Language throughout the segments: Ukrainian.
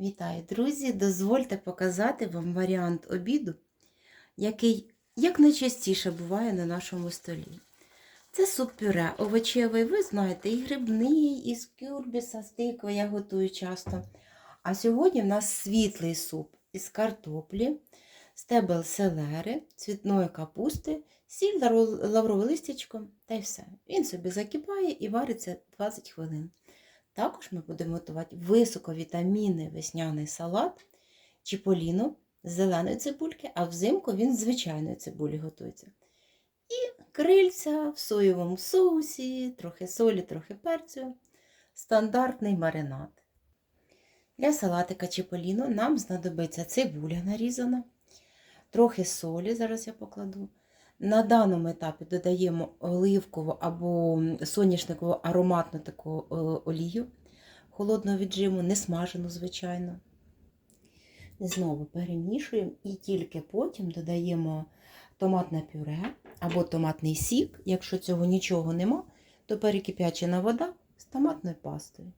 Вітаю, друзі! Дозвольте показати вам варіант обіду, який як найчастіше буває на нашому столі. Це суп-пюре овочевий, ви знаєте, і грибний, і з кюрбіса, з тикви я готую часто. А сьогодні в нас світлий суп із картоплі, стебел селери, цвітної капусти, сіль, лаврове листячко та й все. Він собі закипає і вариться 20 хвилин. Також ми будемо готувати високовітамінний весняний салат чіполіно з зеленої цибульки, а взимку він з звичайної цибулі готується. І крильця в соєвому соусі, трохи солі, трохи перцю, стандартний маринад. Для салатика чіполіно нам знадобиться цибуля нарізана, трохи солі, зараз я покладу. На даному етапі додаємо оливкову або соняшникову ароматну таку е, олію холодного віджиму, не смажену, звичайно. Знову перемішуємо і тільки потім додаємо томатне пюре або томатний сік. Якщо цього нічого нема, то перекип'ячена вода з томатною пастою.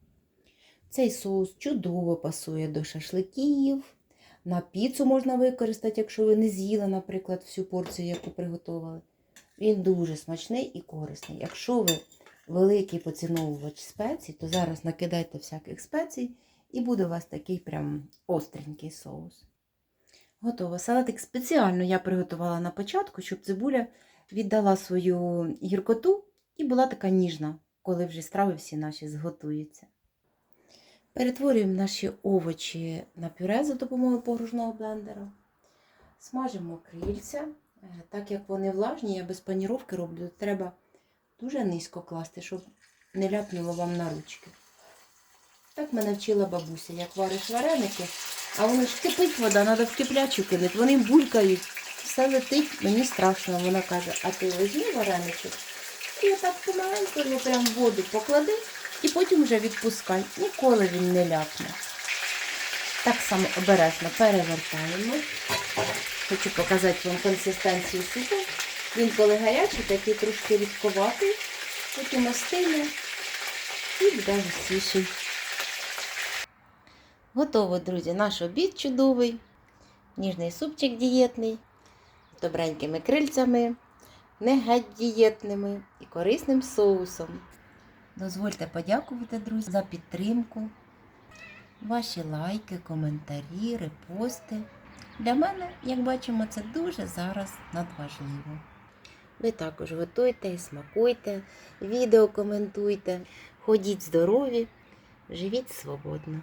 Цей соус чудово пасує до шашликів. На піцу можна використати, якщо ви не з'їли, наприклад, всю порцію, яку приготували. Він дуже смачний і корисний. Якщо ви великий поціновувач спецій, то зараз накидайте всяких спецій і буде у вас такий прям остренький соус. Готово. Салатик спеціально я приготувала на початку, щоб цибуля віддала свою гіркоту і була така ніжна, коли вже страви всі наші зготуються. Перетворюємо наші овочі на пюре за допомогою погружного блендера. Смажимо крильця. Е, Так як вони влажні, я без паніровки роблю, треба дуже низько класти, щоб не ляпнуло вам на ручки. Так мене вчила бабуся, як вариш вареники, а воно ж кипить вода, треба в киплячу кинути. Вони булькають, все летить, мені страшно. Вона каже, а ти візьми вареничок і отак помаленьку прям воду поклади і потім вже відпускай. Ніколи він не ляпне. Так само обережно перевертаємо. Хочу показати вам консистенцію супу. Він коли гарячий, такий трошки рідковатий, потім остине і буде густіший. Готово, друзі, наш обід чудовий, ніжний супчик дієтний, з добренькими крильцями, не геть дієтними і корисним соусом. Дозвольте подякувати, друзі, за підтримку, ваші лайки, коментарі, репости. Для мене, як бачимо, це дуже зараз надважливо. Ви також готуйте, смакуйте, відео коментуйте, ходіть здорові, живіть свободно.